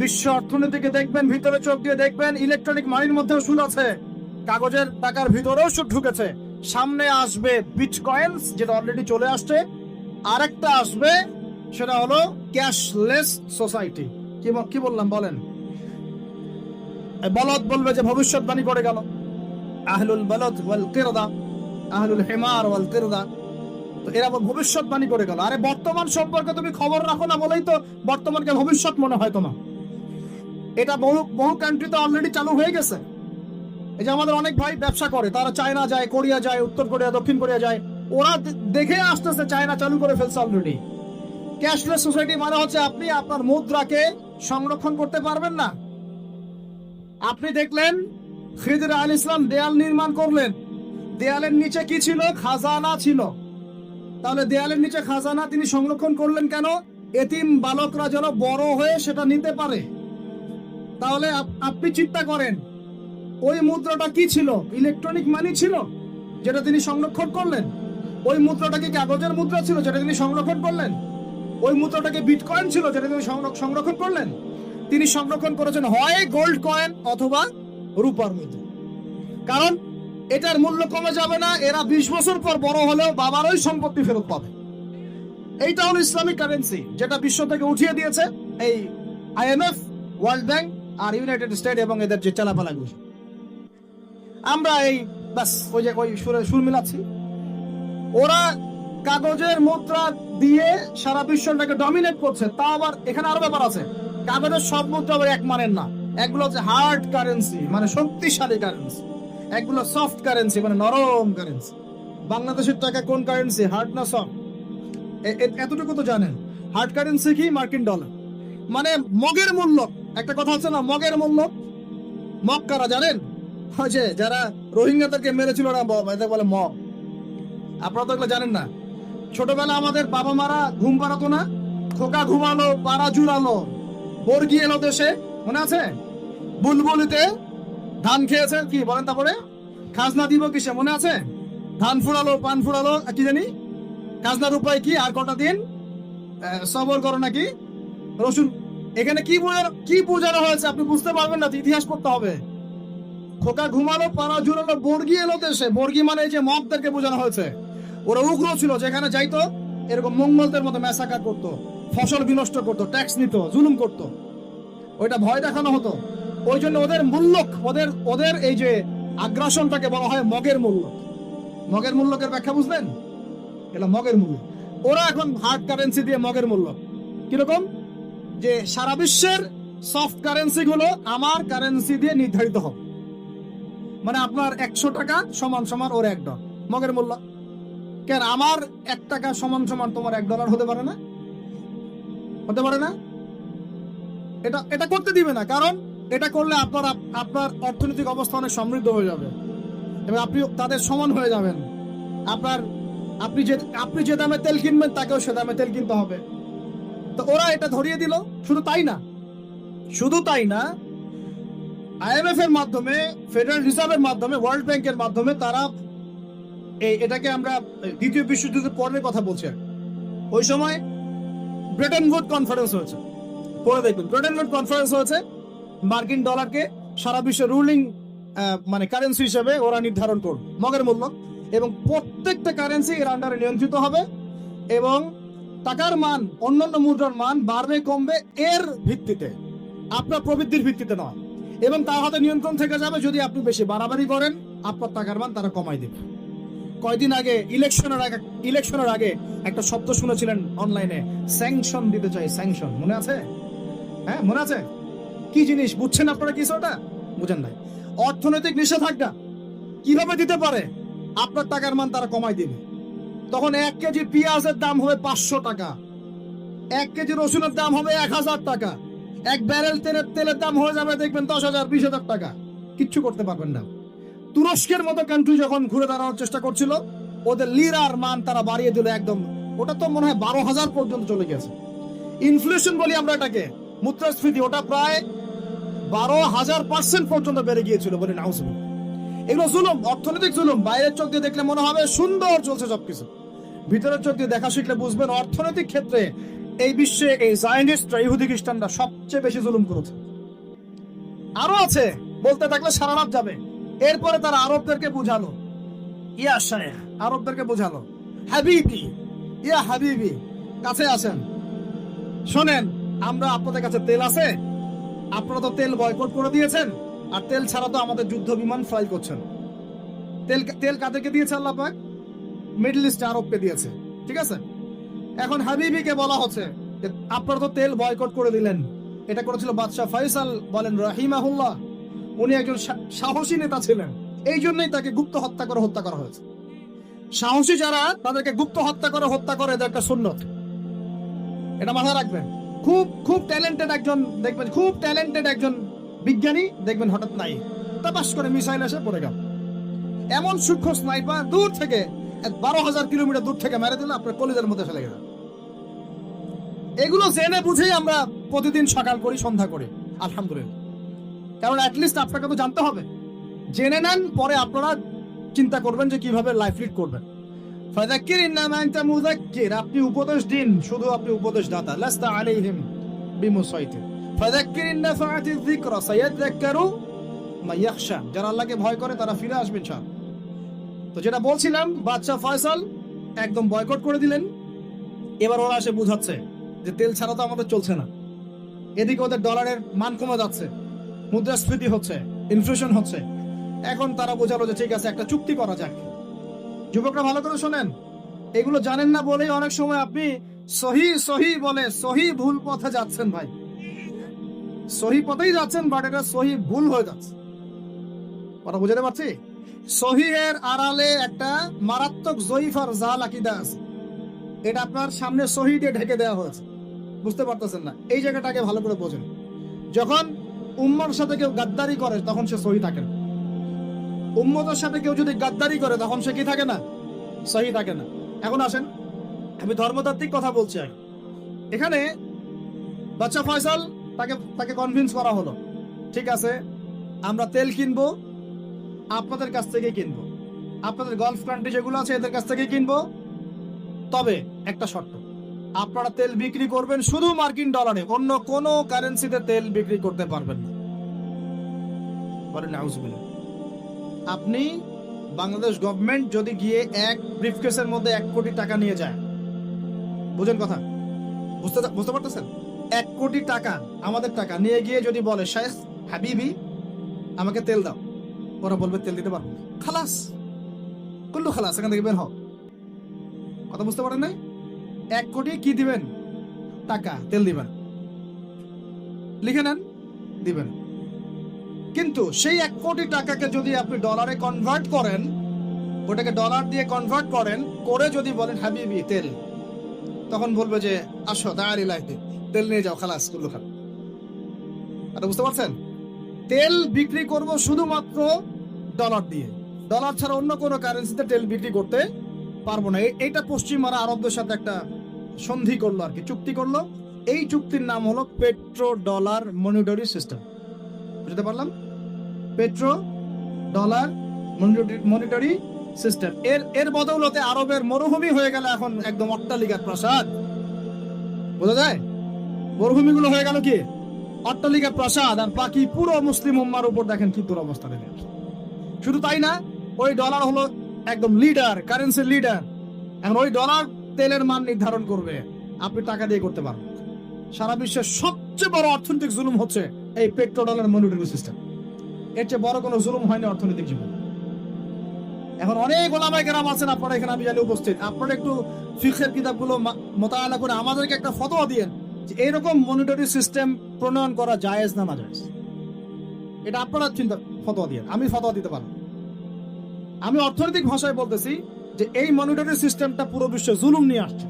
বিশ্ব অর্থনীতিকে দেখবেন, ভিতরে চোখ দিয়ে দেখবেন ইলেকট্রনিক মানির মধ্যেও সুদ আছে। কাগজের টাকার ভিতরেও সুদ ঢুকেছে। সামনে আসবে বিটকয়েন্স যেটা অলরেডি চলে আসছে। আরেকটা আসবে, সেটা হলো ক্যাশলেস সোসাইটি কি কি বললাম, বলেন? বলদ বলবে যে ভবিষ্যৎবাণী করে গেল। আহলুল বলদ ওয়াল কিরদা, আহলুল হিমার ওয়াল কিরদা। তো এরা ভবিষ্যৎবাণী করে গেল। আরে বর্তমান সম্পর্কে তুমি খবর রাখো না বলেই তো বর্তমানকে ভবিষ্যৎ মনে হয় তোমার। এটা বহু বহু কান্ট্রিতে অলরেডি চালু হয়ে গেছে। এই যে আমাদের অনেক ভাই ব্যবসা করে, তারা চায়না যায়, কোরিয়া যায়, উত্তর কোরিয়া, দক্ষিণ কোরিয়া যায়, ওরা দেখে আসতেছে চায়না চালু করে ফেলছে অলরেডি ক্যাশলেস সোসাইটি মানে হচ্ছে আপনি আপনার মুদ্রাকে সংরক্ষণ করতে পারবেন না। আপনি দেখলেন খিদির আল ইসলাম দেয়াল নির্মাণ করলেন। দেয়ালের নিচে কি ছিল? খাজানা ছিল। তাহলে দেয়ালের নিচে খাজানা তিনি সংরক্ষণ করলেন কেন? এতিম বালকরা যেন বড় হয়ে সেটা নিতে পারে। তাহলে আপনি চিন্তা করেন, ওই মুদ্রাটা কি ছিল? ইলেকট্রনিক মানি ছিল? যেটা তিনি সংরক্ষণ করলেন। ওই মুদ্রাটা কি কাগজের মুদ্রা ছিল যেটা তিনি সংরক্ষণ করলেন? ওই মুদ্রাটাকে বিটকয়েন ছিল যেটা তিনি সংরক্ষ- সংরক্ষণ করলেন? তিনি সংরক্ষণ করেছেন হয় গোল্ড কয়েন অথবা রূপার মুদ্রা। কারণ এটার মূল্য কমে যাবে না, এরা বিশ বছর পর বড় হলেও বাবার ওই সম্পত্তি ফেরত পাবে। এইটা হলো ইসলামিক কারেন্সি যেটা বিশ্ব থেকে উঠিয়ে দিয়েছে এই আইএমএফ ওয়ার্ল্ড ব্যাংক আর ইউনাইটেড স্টেট এবং এদের যে চালাপালাগুলো। আমরা এই বাস ওই যে ওই সুরে সুর মিলাচ্ছি। ওরা কাগজের মুদ্রা দিয়ে সারা বিশ্বটাকে ডমিনেট করছে তা আবার এখানে আরও ব্যাপার আছে। কাগজের সব মুদ্রা আবার এক মানের না। এগুলো হচ্ছে হার্ড কারেন্সি মানে শক্তিশালী কারেন্সি এগুলো সফট কারেন্সি মানে নরম কারেন্সি বাংলাদেশের টাকা কোন কারেন্সি হার্ড না সফট এতটুকু তো জানেন। হার্ড কারেন্সি কি? মার্কিন ডলার মানে মগের মূল্য। একটা কথা হচ্ছে না, মগের মূল্য মগ কারা জানেন? যে যারা রোহিঙ্গাদেরকে মেরেছিল না এদের বলে মগ। আপনারা তো এগুলো জানেন না। ছোটবেলা আমাদের বাবা মারা ঘুম পাড়াতো না, খোকা ঘুমালো, পাড়া জুড়ালো বর্গি এলো দেশে, মনে আছে? বুলবুলিতে ধান খেয়েছে, কি বলেন তারপরে? খাজনা দিব কিসে, মনে আছে? ধান ফুরালো, পান ফুরালো কি জানি? খাজনার উপায় কি? আর কটা দিন? সবর করো নাকি? রসুন এখানে কি বোঝানো কি বোঝানো হয়েছে আপনি বুঝতে পারবেন না, ইতিহাস করতে হবে। খোকা ঘুমালো, পাড়া জুড়ালো, বর্গি এলো দেশে বর্গি মানে এই যে মগদেরকে বোঝানো হয়েছে। ওরা উগ্র ছিল, যেখানে যাইতো, এরকম মঙ্গলদের মতো ম্যাসাকার করতো, ফসল বিনষ্ট করতো, ট্যাক্স নিত, জুলুম করতো। ওইটা ভয় দেখানো হতো। ওই জন্য ওদের মূল্য ওদের ওদের এই যে আগ্রাসনটাকে বলা হয় মগের মূল্য মগের মূল্যকের ব্যাখ্যা বুঝলেন? এটা মগের মূল্য। ওরা এখন হার্ড কারেন্সি দিয়ে মগের মূল্য। কীরকম? যে সারা বিশ্বের সফট কারেন্সি গুলো আমার কারেন্সি দিয়ে নির্ধারিত হবে। মানে আপনার একশো টাকা সমান সমান ওর এক ডলার মগের মূল্য। কেন? আমার এক টাকা সমান সমান তোমার এক ডলার হতে পারে না? হতে পারে না? এটা এটা করতে দিবে না, কারণ এটা করলে আপনার আপ- আপনার অর্থনৈতিক অবস্থা অনেক সমৃদ্ধ হয়ে যাবে। এবং আপনি তাদের সমান হয়ে যাবেন। আপনার, আপনি যে আপনি যে দামে তেল কিনবেন, তাকেও সে দামে তেল কিনতে হবে। তো ওরা এটা ধরিয়ে দিল। শুধু তাই না? শুধু তাই না আইএমএফ এর মাধ্যমে ফেডারেল রিজার্ভের মাধ্যমে ওয়ার্ল্ড ব্যাংকের মাধ্যমে তারা এই এটাকে আমরা দ্বিতীয় বিশ্বযুদ্ধের পরের কথা বলছি ওই সময় ব্রিটেন উড কনফারেন্স হয়েছে। পরে দেখবেন ব্রিটেন উড কনফারেন্স হয়েছে। মার্কিন ডলারকে সারা বিশ্বের রুলিং মানে কারেন্সি হিসেবে ওরা নির্ধারণ করবে। মগের মূল্য। এবং প্রত্যেকটা কারেন্সি এর আন্ডারে নিয়ন্ত্রিত হবে। এবং টাকার মান, অন্যান্য মুদ্রার মান বাড়বে, কমবে এর ভিত্তিতে। আপনার প্রবৃদ্ধির ভিত্তিতে নয়। এবং তার হাতে নিয়ন্ত্রণ থেকে যাবে যদি আপনি বেশি বাড়াবাড়ি করেন, আপনার টাকার মান তারা কমাই দেবে। কয়দিন আগে ইলেকশনের আগে ইলেকশনের আগে একটা শব্দ শুনেছিলেন অনলাইনে, স্যাংশন দিতে চাই, স্যাংশন। মনে আছে? হ্যাঁ মনে আছে? কি জিনিস? বুঝছেন আপনারা কিছু ওটা বুঝেন নাই। অর্থনৈতিক নিষেধাজ্ঞা কীভাবে দিতে পারে? আপনার টাকার মান তারা কমাই দিবে। তখন এক কেজি পেঁয়াজের দাম হবে পাঁচশো টাকা। এক কেজি রসুনের দাম হবে এক হাজার টাকা। এক ব্যারেল তেলের তেলের দাম হয়ে যাবে দেখবেন দশ হাজার, বিশ হাজার টাকা। কিচ্ছু করতে পারবেন না। তুরস্কের মতো কান্ট্রি যখন ঘুরে দাঁড়ানোর চেষ্টা করছিল, ওদের লিরার মান তারা বাড়িয়ে দিল একদম। ওটা তো মনে হয় বারো হাজার পর্যন্ত চলে গেছে। ইনফ্লেশন বলি আমরা এটাকে। মুদ্রাস্ফীতি, ওটা প্রায় বারো হাজার পার্সেন্ট পর্যন্ত বেড়ে গিয়েছিল বলে নাউজুল এগুলো জুলুম, অর্থনৈতিক জুলুম। বাইরের চোখ দিয়ে দেখলে মনে হবে সুন্দর চলছে সবকিছু। ভিতরের চোখ দিয়ে দেখা শিখলে বুঝবেন অর্থনৈতিক ক্ষেত্রে এই বিশ্বে এই জায়নিস্টরা ইহুদি খ্রিস্টানরা সবচেয়ে বেশি জুলুম করেছে। আরও আছে, বলতে থাকলে সারা রাত যাবে। এরপরে তারা আরবদেরকে বুঝালো। ইয়া শাহ আরবদেরকে বুঝালো। হাবিবি, ইয়া হাবিবি, কাছে আসেন শোনেন, আমরা আপনাদের কাছে তেল আছে। আপনারা তো তেল বয়কট করে দিয়েছেন, আর তেল ছাড়া তো আমাদের যুদ্ধ বিমান ফ্লাই করছেন। তেল তেল কাদেরকে দিয়েছে আল্লাহ পাক? মিডল ইস্ট আরবকে দিয়েছে, ঠিক আছে? এখন হাবিবিকে বলা হচ্ছে আপনারা তো তেল বয়কট করে দিলেন। এটা করেছিল বাদশাহ ফয়সাল, বলেন রাহিমাহুল্লাহ। উনি একজন সাহসী নেতা ছিলেন। এই জন্যই তাকে গুপ্ত হত্যা করে হত্যা করা হয়েছে। সাহসী যারা, তাদেরকে গুপ্ত হত্যা করে হত্যা করে, এটা একটা সুন্নত। এটা মাথায় রাখবেন। খুব খুব ট্যালেন্টেড একজন, দেখবেন, খুব ট্যালেন্টেড একজন বিজ্ঞানী, দেখবেন হঠাৎ নাই। তাপাস করে মিসাইল এসে পড়ে গেল। এমন সূক্ষ্ম স্নাইপার দূর থেকে বারো হাজার কিলোমিটার দূর থেকে মেরে দিলে, আপনার কলেজের মধ্যে ফেলে গেল। এগুলো জেনে বুঝেই আমরা প্রতিদিন সকাল করি, সন্ধ্যা করি, আলহামদুলিল্লাহ। কারণ অ্যাটলিস্ট আপনাকে তো জানতে হবে। জেনে নেন, পরে আপনারা চিন্তা করবেন যে কীভাবে লাইফ লিড করবেন। ফাযাক্কির ইন্নামা আনতা মুযাক্কির, আপনি উপদেশ দিন, শুধু আপনি উপদেশ দাতা লাস্তা আলাইহিম বিমুসাইতির। ফাযাক্কির ইন নাফাআতি যিকরা সায়াযাক্কারু মা ইয়াখশা। যারা আল্লাহকে ভয় করে, তারা ফিরে আসবে ইনশাআল্লাহ। তো যেটা বলছিলাম বাদশা ফয়সাল একদম বয়কট করে দিলেন। এবার ওরা এসে বুঝাচ্ছে যে তেল ছাড়া তো আমাদের চলছে না। এদিকে ওদের ডলারের মান কমে যাচ্ছে, মুদ্রাস্ফীতি হচ্ছে ইনফ্লেশন হচ্ছে। এখন তারা বোঝালো যে ঠিক আছে, একটা চুক্তি করা যাক। যুবকরা ভালো করে শোনেন, এগুলো জানেন না বলেই অনেক সময় আপনি সহি সহি বলে, সহি ভুল পথে যাচ্ছেন ভাই। সহি পথেই যাচ্ছেন বাট এটা সহি ভুল হয়ে যাচ্ছে। কথা বুঝাতে পারছি? সহিহের আড়ালে একটা মারাত্মক জয়ীফ আর জাল আকিদা আছে। এটা আপনার সামনে সহি দিয়ে ঢেকে দেওয়া হয়েছে। বুঝতে পারতেছেন না? এই জায়গাটাকে ভালো করে বোঝেন। যখন উম্মার সাথে কেউ গাদ্দারি করে, তখন সে সহি থাকে না। উম্মতের সাথে কেউ যদি গাদ্দারি করে, তখন সে কি থাকে না? সহি থাকে না। এখন আসেন, আমি ধর্মতাত্ত্বিক কথা বলছি আগে। এখানে বাচ্চা ফয়সাল তাকে তাকে কনভিন্স করা হলো। ঠিক আছে, আমরা তেল কিনবো আপনাদের কাছ থেকে কিনবো। আপনাদের গলফ কান্ট্রি যেগুলো আছে, এদের কাছ থেকে কিনবো। তবে একটা শর্ত, আপনারা তেল বিক্রি করবেন শুধু মার্কিন ডলারে, অন্য কোনো কারেন্সিতে তেল বিক্রি করতে পারবেন না। আপনি বাংলাদেশ গভর্নমেন্ট যদি গিয়ে এক ব্রিফকেসের মধ্যে এক কোটি টাকা নিয়ে যায়, বুঝেন কথা? বুঝতে বুঝতে পারতেছেন? এক কোটি টাকা, আমাদের টাকা, নিয়ে গিয়ে যদি বলে শেখ হাবিবি, আমাকে তেল দাও। ওরা বলবে, তেল দিতে পারব। খালাস, কুল্লু খালাস, এখান থেকে বের হও। কথা বুঝতে পারেন নাই? এক কোটি কি দিবেন? টাকা, তেল দিবেন। লিখে নেন, দিবেন। কিন্তু সেই এক কোটি টাকাকে যদি আপনি ডলারে কনভার্ট করেন, ওটাকে ডলার দিয়ে কনভার্ট করেন, করে যদি বলেন, হাবিবি, তেল। তখন বলবে যে, আসো দাঁড়ি লাইতে তেল নিয়ে যাও, খালাস, কুল্লু খাল এটা বুঝতে পারছেন? তেল বিক্রি করব শুধুমাত্র ডলার দিয়ে। ডলার ছাড়া অন্য কোনো কারেন্সিতে তেল বিক্রি করতে পারব না। এ- এইটা পশ্চিমারা আরবদের সাথে একটা সন্ধি করল আর কি, চুক্তি করল। এই চুক্তির নাম হলো পেট্রো ডলার মনিটরি সিস্টেম। বুঝতে পারলাম? Petro dollar monetary system. এর এর বদৌলতে আরবের মরুভূমি হয়ে গেল এখন একদম অট্টালিকার প্রাসাদ। বোঝা যায়? মরুভূমিগুলো হয়ে গেল কি? অট্টালিকার প্রাসাদ আর বাকি পুরো মুসলিম উম্মার উপর দেখেন কি দুরবস্থা আসছে। শুধু তাই না, ওই ডলার হলো একদম লিডার কারেন্সির লিডার এখন ওই ডলার তেলের মান নির্ধারণ করবে। আপনি টাকা দিয়ে করতে পারবেন। সারা বিশ্বের সবচেয়ে বড় অর্থনৈতিক জুলুম হচ্ছে এই পেট্রো ডলার মনিটরি সিস্টেম এর চেয়ে বড় কোনো জুলুম হয়নি অর্থনৈতিক জীবন। এখন অনেক ওলামাই কেরাম আছেন, আপনারা এখানে আমি জানি উপস্থিত। আপনারা একটু ফিক্সের কিতাবগুলো মা- মোতায়েলা করে আমাদেরকে একটা ফতোয়া দিয়েন যে এরকম মনিটরি সিস্টেম প্রণয়ন করা জায়েজ না না জায়েজ এটা আপনারা চিন্তা, ফতোয়া দিয়ে। আমি ফতোয়া দিতে পারব আমি অর্থনৈতিক ভাষায় বলতেছি যে এই মনিটরি সিস্টেমটা পুরো বিশ্বে জুলুম নিয়ে আসছে।